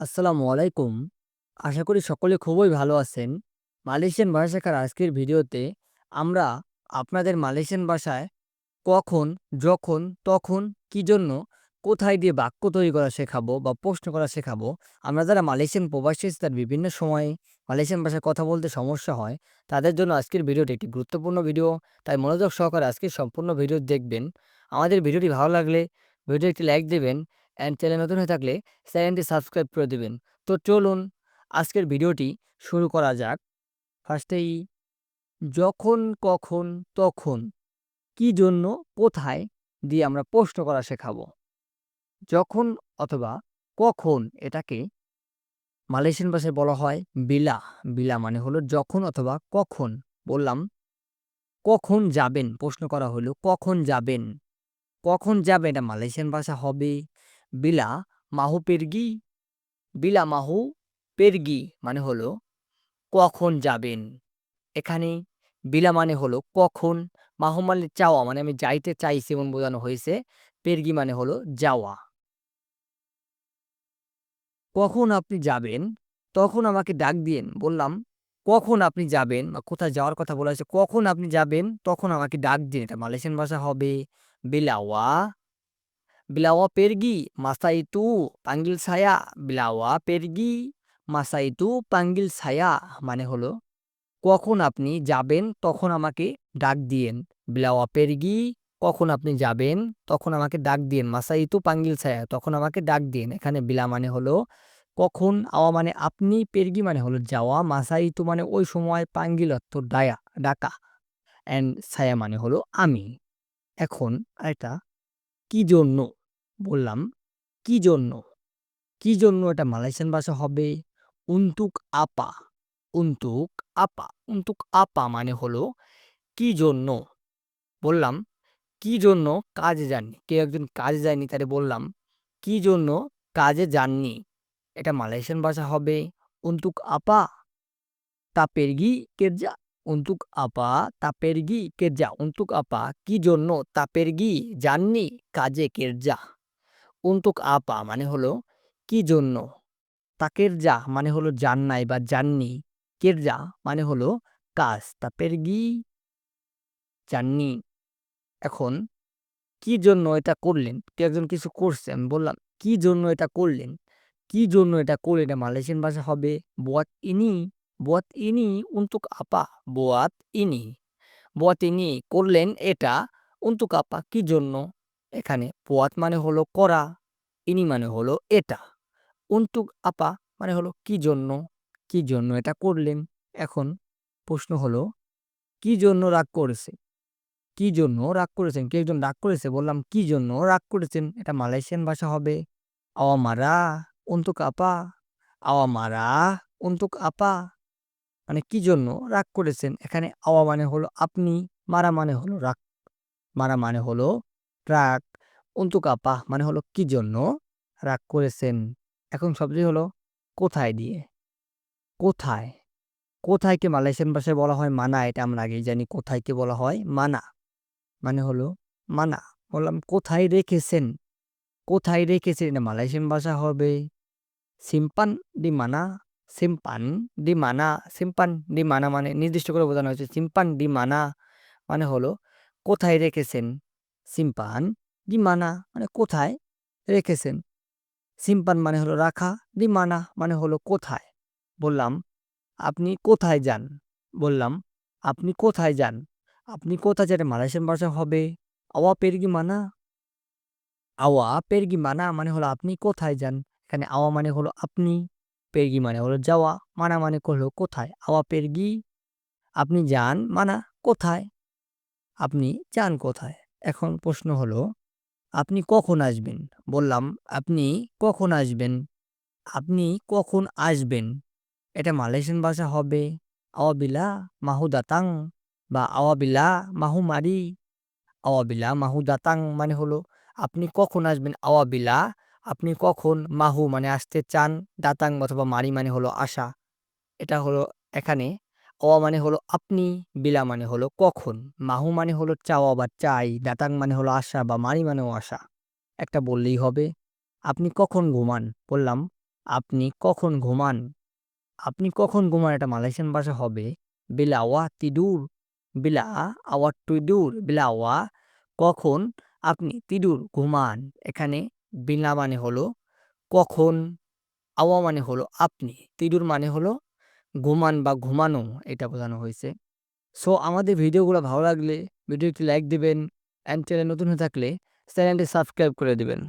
আসসালামু আলাইকুম। আশা করি সকলে খুবই ভালো আছেন। মালয়েশিয়ান ভাষা শেখার আজকের ভিডিওতে আমরা আপনাদের মালয়েশিয়ান ভাষায় কখন, যখন, তখন, কি জন্য, কোথায় দিয়ে বাক্য তৈরি করা শেখাবো বা প্রশ্ন করা শেখাবো। আমরা যারা মালয়েশিয়ান প্রবাসী তার বিভিন্ন সময়ে মালয়েশিয়ান ভাষায় কথা বলতে সমস্যা হয়। তাদের জন্য আজকের ভিডিওটি একটি গুরুত্বপূর্ণ ভিডিও। তাই মনোযোগ সহকারে আজকের সম্পূর্ণ ভিডিও দেখবেন। আমাদের ভিডিওটি ভালো লাগলে ভিডিও একটি লাইক দেবেন অ্যান্ড চ্যানেল নতুন হয়ে থাকলে চ্যানেলটি সাবস্ক্রাইব করে দেবেন। তো চলুন আজকের ভিডিওটি শুরু করা যাক। ফার্স্টেই যখন, কখন, তখন, কি জন্য, কোথায় দিয়ে আমরা প্রশ্ন করা শেখাবো। যখন অথবা কখন এটাকে মালয়েশিয়ান ভাষায় বলা হয় বিলা। বিলা মানে হলো যখন অথবা কখন। বললাম কখন যাবেন প্রশ্ন করা হলো কখন যাবেন? কখন যাবেন এটা মালয়েশিয়ান ভাষা হবে বিলা মাহু পেরগি, বিলা মাহু পেরগি মানে হলো কখন যাবেন। এখানে বিলা মানে হলো কখন, মাহু মানে চাওয়া মানে আমি যাইতে চাইছি এমন বোঝানো হয়েছে। পেরগি মানে হলো যাওয়া। কখন আপনি যাবেন? তখন আমাকে ডাক দিয়েন। বললাম, কখন আপনি যাবেন? বা কোথায় যাওয়ার কথা বলা হয়েছে, কখন আপনি যাবেন? তখন আমাকে ডাক দিন। এটা মালয়েশিয়ান ভাষা হবে বিলাওয়া বিলাওয়া পেরগি মাসা itu panggil saya. বিলাওয়া পেরগি মাসা itu panggil saya. মানে হলো কখন আপনি যাবেন তখন আমাকে ডাক দিয়েন বিলাওয়া পেরগি কখন আপনি যাবেন তখন আমাকে ডাক দিয়েন মাসা itu panggil saya তখন আমাকে ডাক দিন এখানে বিলা মানে হলো কখন আওয়া মানে আপনি পেরগি মানে হলো যাওয়া মাসা itu মানে ওই সময় পাঙ্গিল অর্থ ডায়া ডাকা অ্যান্ড ছায়া মানে হলো আমি এখন এটা কি জন্য? বললাম, কি জন্য? কি জন্য এটা মালয়েশিয়ান ভাষা হবে? উন্তুক আপা উন্তুক আপা উন্তুক আপা মানে হলো, কি জন্য? বললাম, কি জন্য কাজে যাননি? কেউ একজন কাজে যায়নি, তারে বললাম, কি জন্য কাজে যাননি? এটা মালয়েশিয়ান ভাষা হবে, উন্তুক আপা, তা পেরগি কেরজা উন্তুক আপা তা পেরগি কেরজা উন্তুক আপা কি জন্য তা পেরগি যাননি কাজে কেরজা? উন্তুক আপা মানে হলো, কি জন্য তাকের যা মানে হলো যান নাই বা যাননি কেরজা? মানে হলো, কাজ তা পেরগি যাননি এখন, কি জন্য এটা করলেন? কেউ একজন কিছু করছে, আমি বললাম, কি জন্য এটা করলেন? কি জন্য এটা করলেন? মালয়েশিয়ান ভাষা হবে বুয়াত ইনি বুয়াত ইনি উন্তুক আপা বুয়াত ইনি বুয়াত ইনি করলেন এটা উন্তুক আপা কি জন্য? এখানে বুয়াত মানে হলো করা ইনি মানে হলো এটা। উন্তুক আপা মানে হলো কি জন্য? কি জন্য এটা করলেন? এখন প্রশ্ন হলো, কি জন্য রাগ করেছে? কি জন্য রাগ করেছেন? কেউ একজন রাগ করেছে? বললাম, কি জন্য রাগ করেছেন? এটা মালয়েশিয়ান ভাষা হবে। উন্তুক আপা আওয়া মারা উন্তুক আপা মানে কি জন্য? রাগ করেছেন। এখানে আওয়া মানে হলো আপনি, মারা মানে হলো রাগ। মারা মানে হলো রাগ। উন্তুক আপা মানে হলো কি জন্য রাগ করেছেন? এখন শব্দটি হলো কোথায় দিয়ে? কোথায়? কোথায়কে মালয়েশিয়ান ভাষায় বলা হয় মানা, এটা আমরা আগেই জানি। কোথায়কে বলা হয় মানা? মানে হলো মানা। বললাম, কোথায় রেখেছেন? কোথায় রেখেছেন? এটা মালয়েশিয়ান ভাষা হবে। সিম্পান দি মানা সিম্পান দি মানা সিম্পান ডি মানা মানে নির্দিষ্ট করে বোঝানো হয়েছে সিম্পান ডি মানা মানে হলো কোথায় রেখেছেন সিম্পান দি মানা মানে কোথায় রেখেছেন। সিম্পান মানে হলো রাখা দি মানা মানে হলো কোথায়। বললাম, আপনি কোথায় যান? বললাম, আপনি কোথায় যান? আপনি কোথায় যান? মালয়েশিয়ান ভাষা হবে আওয়া পেরগি মানা? আওয়া পেরগি মানা মানে হলো আপনি কোথায় যান? এখানে আওয়া মানে হলো আপনি। পেরগি মানে হলো যাওয়া, মানা মানে হলো কোথায়? আওয়া পেরগি, আপনি যান, মানা কোথায়? আপনি যান কোথায়? এখন প্রশ্ন হলো, আপনি কখন আসবেন? বললাম, আপনি কখন আসবেন? আপনি কখন আসবেন? এটা মালয়েশিয়ান ভাষা হবে আওয়াবিলা মাহু দাতাং বা আওয়াবিলা মাহু মারি আওয়াবিলা মাহু দাতাং মানে হলো, আপনি কখন আসবেন? আওয়াবিলা আপনি কখন মাহু মানে আসতে চান, দাতাং অথবা মারি মানে হলো আশা এটা হলো এখানে অওয়া মানে হলো আপনি, বিলা মানে হলো কখন মাহু মানে হলো চাওয়া বা চাই, দাতাং মানে হলো আশা বা মারি মানেও আশা একটা বললেই হবে, আপনি কখন ঘুমান বললাম, আপনি কখন ঘুমান? আপনি কখন ঘুমান এটা মালয়েশিয়ান ভাষা হবে "Bila awak tidur?" "Bila awak tidur?" "Bila awak" কখন আপনি তিদুর ঘুমান। এখানে বিলা মানে হলো কখন, আওয়া মানে হলো আপনি, তিরুর মানে হলো ঘুমান বা ঘুমানো এটা বোঝানো হয়েছে। সো আমাদের ভিডিওগুলো ভালো লাগলে ভিডিওটি লাইক দিবেন অ্যান্ড চ্যানেল নতুন হয়ে থাকলে চ্যানেলটি সাবস্ক্রাইব করে দিবেন।